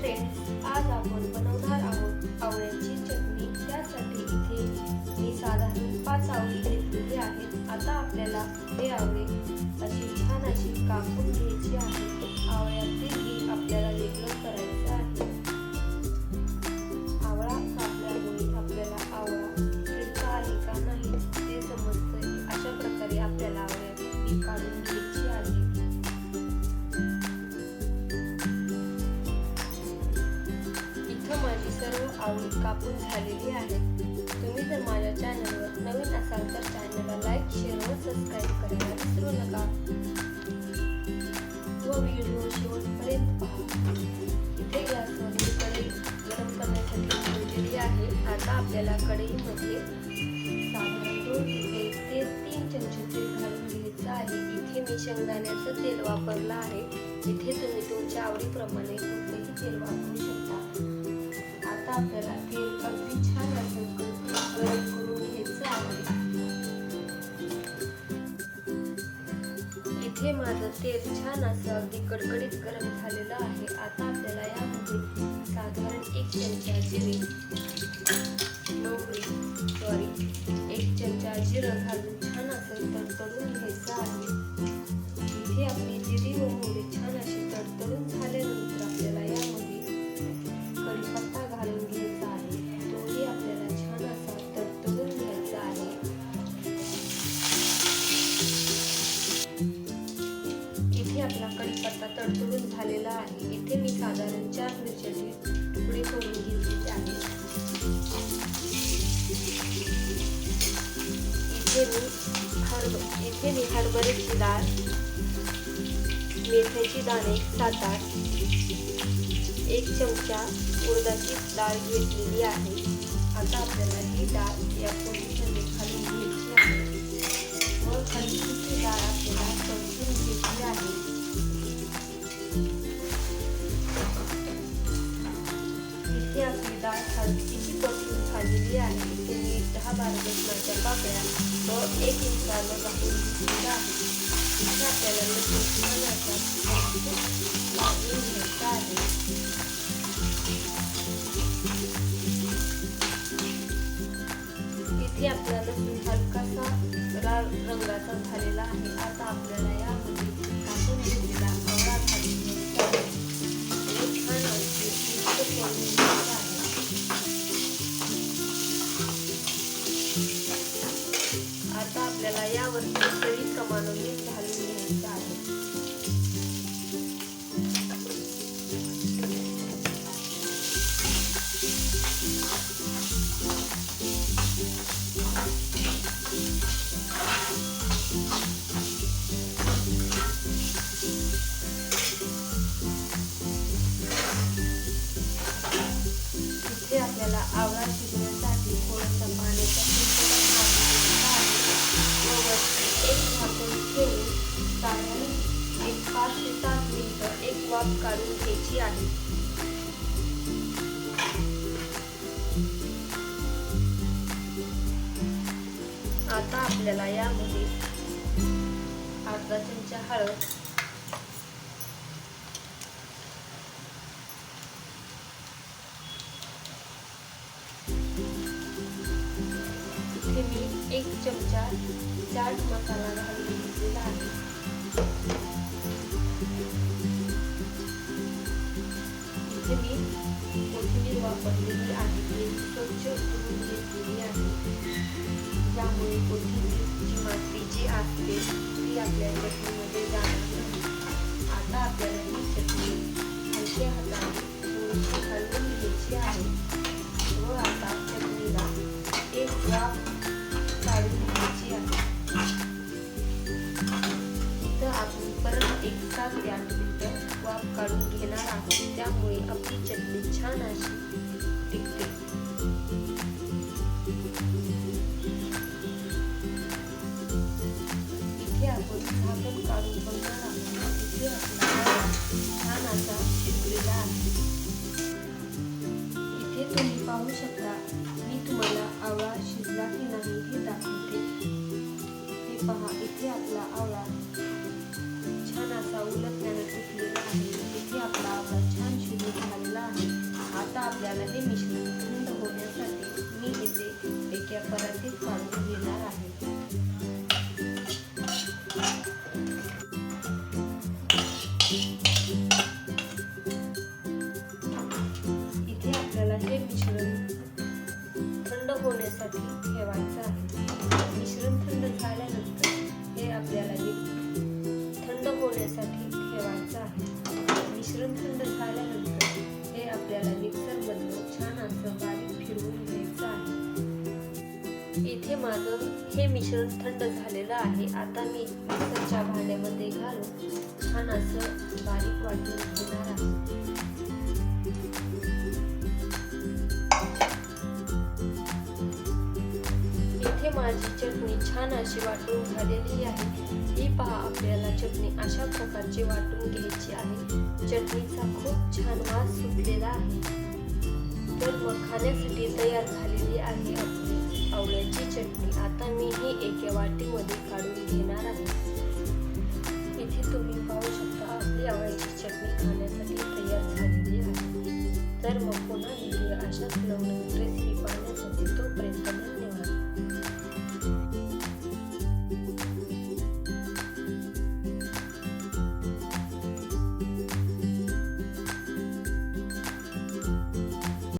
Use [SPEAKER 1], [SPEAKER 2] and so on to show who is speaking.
[SPEAKER 1] Friends आज आपण बनवणार आहोत आवळ्याची चटणी. त्यासाठी इथे मी साधारण पाच आवळी घेतलेली आहेत. आता आपल्याला हे आवळे अशी छान अशी कापून घ्यायची आहे आवळ्यातील आपल्याला वेगळं करायचं सर्व आवळी कापून झालेली आहे. तुम्ही जर माझ्या चॅनलवर नवीन असाल तर चॅनलला लाईक शेअर व सबस्क्राईब करायला विसरू नका. व व्हिडिओ शेवटपर्यंत पहा. इथे गॅसवर कढई गरम करण्यासाठी ठेवलेली आहे. आता आपल्याला कढईमध्ये साधारण दोन ते ते तीन चमचे तेल घालून घ्यायचं आहे. इथे मी शेंगदाण्याचं तेल वापरलं आहे. इथे तुम्ही तुमच्या आवडीप्रमाणे कोणतेही तेल वापरू शकता. आता आपल्याला तेल अगदी छान असं गरम करून घ्यायचं आहे. इथे माझं तेल छान असं अगदी कडकडीत गरम झालेलं आहे. आता आपल्याला यामध्ये साधारण एक चमचा जिरे नोकरी सॉरी एक चमचा जिरं घालून छान असं तडतडून घ्यायचं आहे. इथे आपली जिरी व मोहरी साधारण चार मिरच्याचे तुकडे करून घेतलेले आहेत इथे मी हरभ, इथे मी हरभऱ्याची डाळ, मेथ्याची दाणे सात आठ एक चमचा उडदाची डाळ घेतलेली आहे. आता आपल्याला ही डाळ या फोडणीमध्ये घालून घ्यायची आहे. व हलकीची डाळ आपल्याला झालेली आहे इथे मी दहा बारा लसणाच्या पाकळ्या व एक इंच आलं घालून घेतलेलं आहे इथे आपल्याला लसूण छान भाजून घ्यायचा आहे इथे आपला लसूण हलकासा रंगाचा झालेला आहे आता आपल्याला आवळा शिजण्यासाठी थोडंसं पाण्याचा व्यवस्थित एक झाकण ठेवून साधारण एक पाच ते सात मिनिटं एक वाफ काढून घ्यायची आहे आता आपल्याला यामध्ये अर्धा चमचा हळद इथे मी एक चमचा चाट मसाला घालून घेतलेला आहे. इथे मी कोथिंबीर वापरलेली आहे. ती स्वच्छ धुवून घेतलेली आहे. त्यामुळे कोथिंबीरची माती जी असते ती आपल्या चटणीमध्ये जाणार नाही. आता आपल्याला ही चटणी हलक्या हाताने थोडीशी हलवून घ्यायची आहे. काढून घेणार आहोत. त्यामुळे आपली चटणी छान अशी टिकते. इथे आपण झाकण काढून बघणार आहोत. इथे आपला छान असा शिजलेला आहे. इथे तुम्ही पाहू शकता मी तुम्हाला आवळा शिजला की नाही हे दाखवते. हे पहा इथे आपला आवळा छान असा उलटण्याने आपल्याला हे मिश्रण थंड होण्यासाठी मी इथे एका परत हे मिश्रण थंड झालेलं आहे. आता मी मिक्सरच्या भांड्यामध्ये घालून छान असं बारीक वाटून घेणार आहे. इथे माझी चटणी छान अशी वाटून झालेली आहे. ही पहा आपल्याला चटणी अशा प्रकारची वाटून घ्यायची आहे. चटणीचा खूप छान वास सुटलेला आहे. तर मग खाण्यासाठी तयार झालेली आहे आपली आवळ्याची चटणी आता मी ही एका वाटीमध्ये काढून घेणार आहे. इथे तुम्ही पाहू शकता आपली आवळ्याची चटणी खाण्यासाठी तयार झालेली आहे. तर मग पुन्हा अशाच नवनवीन रेसिपी पाहण्यासाठी. तोपर्यंत